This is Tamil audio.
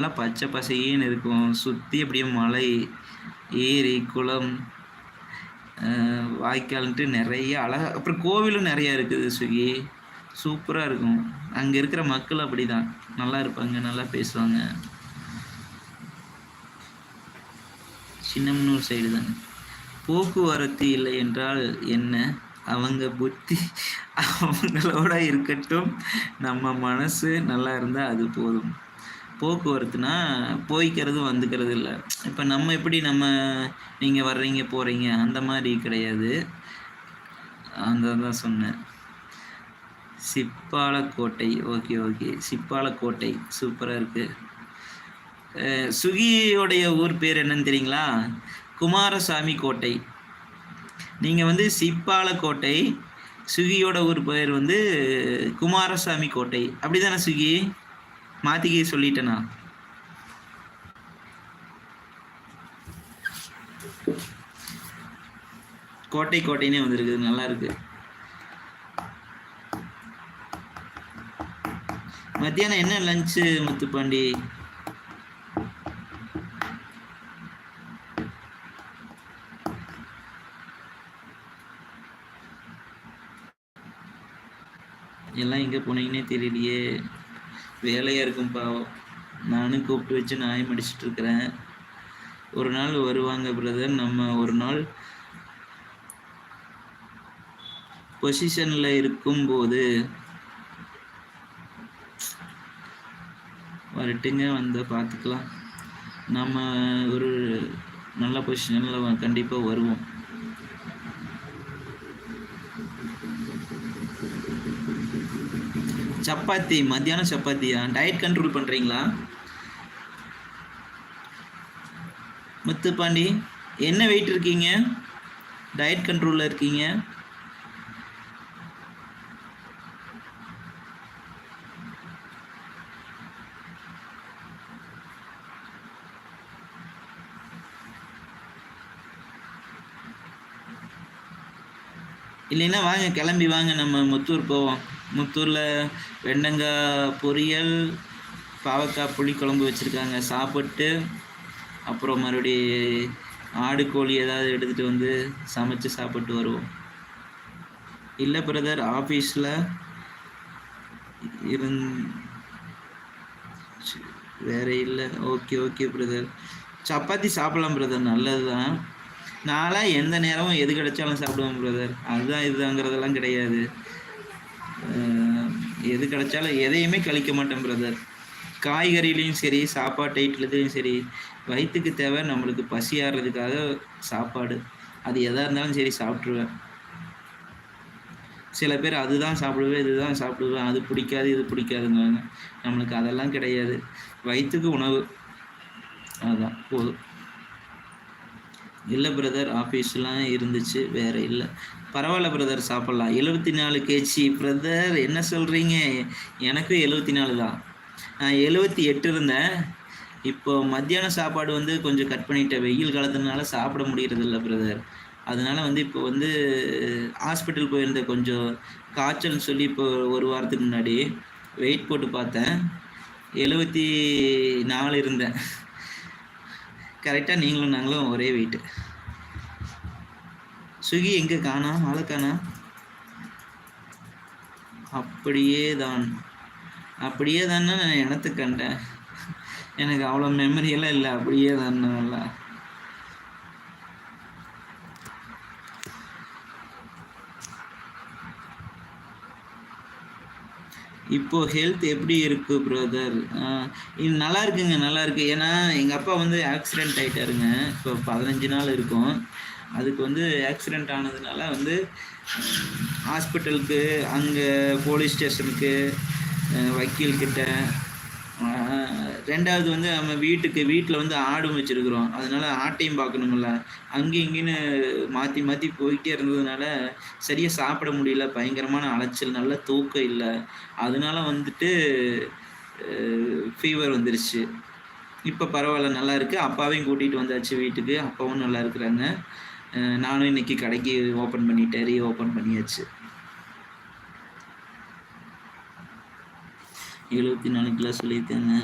நல்லா பச்சை பசையின்னு இருக்கும். சுற்றி அப்படியே மலை ஏரி குளம் வாய்க்கால்ன்ட்டு நிறைய அழகாக அப்புறம் கோவிலும் நிறையா இருக்குது சுகி சூப்பராக இருக்கும். அங்கே இருக்கிற மக்கள் அப்படி தான் நல்லா இருப்பாங்க நல்லா பேசுவாங்க. சின்னம்னூர் சைடு தாங்க போக்குவரத்து இல்லை என்றால் என்ன? அவங்க புத்தி அவங்களோட இருக்கட்டும். நம்ம மனசு நல்லா இருந்தால் அது போதும். போக்குவரத்துனா போய்க்கிறது வந்துக்கிறது இல்லை இப்போ நம்ம எப்படி நம்ம நீங்கள் வர்றீங்க போகிறீங்க அந்த மாதிரி கிடையாது. அந்த தான் சொன்னேன். சிப்பாலக்கோட்டை ஓகே ஓகே. சிப்பாலக்கோட்டை சூப்பராக இருக்குது சுகியோடைய ஊர் பேர் என்னன்னு தெரியுங்களா? குமாரசாமி கோட்டை. நீங்கள் வந்து சிப்பாலக்கோட்டை சுகியோட ஊர் பேர் வந்து குமாரசாமி கோட்டை. அப்படி தானே சுகி? மாத்திக்கே சொல்லிட்டேனா? கோட்டை கோட்டைனே வந்திருக்குது நல்லா இருக்கு. மத்தியானம் என்ன லஞ்சு முத்துப்பாண்டி? எல்லாம் எங்கே போனீங்கன்னே தெரியலையே. வேலையாக இருக்கும் பாவம் நானும் கூப்பிட்டு வச்சு நாயம் இருக்கிறேன். ஒரு நாள் வருவாங்க பிரதர். நம்ம ஒரு நாள் பொசிஷனில் இருக்கும்போது வரட்டுங்க வந்து பார்த்துக்கலாம். நம்ம ஒரு நல்ல பொசிஷனில் கண்டிப்பாக வருவோம். சப்பாத்தி மத்தியானம் சப்பாத்தியா? டயட் கண்ட்ரோல் பண்ணுறீங்களா முத்துப்பாண்டி என்ன வெயிட் இருக்கீங்க? டயட் கண்ட்ரோலில் இருக்கீங்க. இல்லைன்னா வாங்க கிளம்பி வாங்க நம்ம முத்தூர் போவோம். முத்தூரில் வெண்டங்காய் பொரியல் பாவக்காய் புளிக்குழம்பு வச்சுருக்காங்க. சாப்பிட்டு அப்புறம் மறுபடி ஆடு கோழி ஏதாவது எடுத்துகிட்டு வந்து சமைச்சு சாப்பிட்டு வருவோம். இல்லை பிரதர் ஆஃபீஸில் இருந் வேறு இல்லை. ஓகே ஓகே பிரதர் சப்பாத்தி சாப்பிட்லாம் பிரதர் நல்லது தான் நான்லாம் எந்த நேரமும் எது கிடைச்சாலும் சாப்பிடுவேன் பிரதர் அதுதான் இதுதாங்கிறதெல்லாம் கிடையாது. எது கிடைச்சாலும் எதையுமே கழிக்க மாட்டேன் பிரதர் காய்கறிலையும் சரி சாப்பாட்டு ஐட்டத்துலேயும் சரி வயிற்றுக்கு தேவை நம்மளுக்கு பசி ஆடுறதுக்காக சாப்பாடு. அது எதாக இருந்தாலும் சரி சாப்பிட்ருவேன் சில பேர் அதுதான் சாப்பிடுவேன் இதுதான் சாப்பிடுவேன் அது பிடிக்காது இது பிடிக்காதுங்கிறாங்க. நம்மளுக்கு அதெல்லாம் கிடையாது. வயிற்றுக்கு உணவு. அதுதான் போதும். இல்லை பிரதர் ஆஃபீஸ்லாம் இருந்துச்சு வேறு இல்லை. பரவாயில்ல பிரதர் சாப்பிட்லாம். எழுபத்தி நாலு கேஜி பிரதர் என்ன சொல்கிறீங்க எனக்கும் எழுபத்தி நாலு தான். நான் எழுபத்தி எட்டு இருந்தேன். இப்போ மத்தியான சாப்பாடு வந்து கொஞ்சம் கட் பண்ணிட்டேன். வெயில் காலத்துனால சாப்பிட முடியறதில்ல பிரதர் அதனால் வந்து இப்போ வந்து ஹாஸ்பிட்டல் போயிருந்தேன் கொஞ்சம். காய்ச்சல்னு சொல்லி இப்போ ஒரு வாரத்துக்கு முன்னாடி. வெயிட் போட்டு பார்த்தேன். எழுபத்தி நாலு இருந்தேன். கரெக்டாக நீங்களும் நாங்களும் ஒரே வெயிட்டு ஸ்விக்கி எங்கே காணா? மழை காணா? அப்படியே தான் அப்படியே தானே நான் எனத்து கண்டேன். எனக்கு அவ்வளோ மெமரியெல்லாம் இல்லை. அப்படியே தானே நல்லா. இப்போ ஹெல்த் எப்படி இருக்கு பிரதர் நல்லா இருக்குங்க நல்லா இருக்கு. ஏன்னா எங்கள் அப்பா வந்து ஆக்சிடென்ட் ஆகிட்டாருங்க இப்போ பதினஞ்சு நாள் இருக்கும். அதுக்கு வந்து ஆக்சிடெண்ட் ஆனதுனால வந்து ஹாஸ்பிட்டலுக்கு அங்கே போலீஸ் ஸ்டேஷனுக்கு வக்கீல்கிட்ட ரெண்டாவது வந்து நம்ம வீட்டுக்கு வீட்டில் வந்து ஆடும் வச்சுருக்குறோம். அதனால் ஆட்டையும் பார்க்கணுமில்ல அங்கேயும் இங்கேன்னு மாற்றி மாற்றி போய்கிட்டே இருந்ததுனால சரியாக சாப்பிட முடியல. பயங்கரமான அலைச்சல் நல்ல தூக்கம் இல்லை. அதனால வந்துட்டு ஃபீவர் வந்துருச்சு. இப்போ பரவாயில்ல நல்லா இருக்குது அப்பாவையும் கூட்டிகிட்டு வந்தாச்சு வீட்டுக்கு. அப்பாவும் நல்லா இருக்கிறாங்க. நானும் இன்றைக்கி கடைக்கு ஓப்பன் பண்ணிட்டேன். ரீ ஓப்பன் பண்ணியாச்சு. எழுபத்தி நாலு கிலோ சொல்லியிருக்கேங்க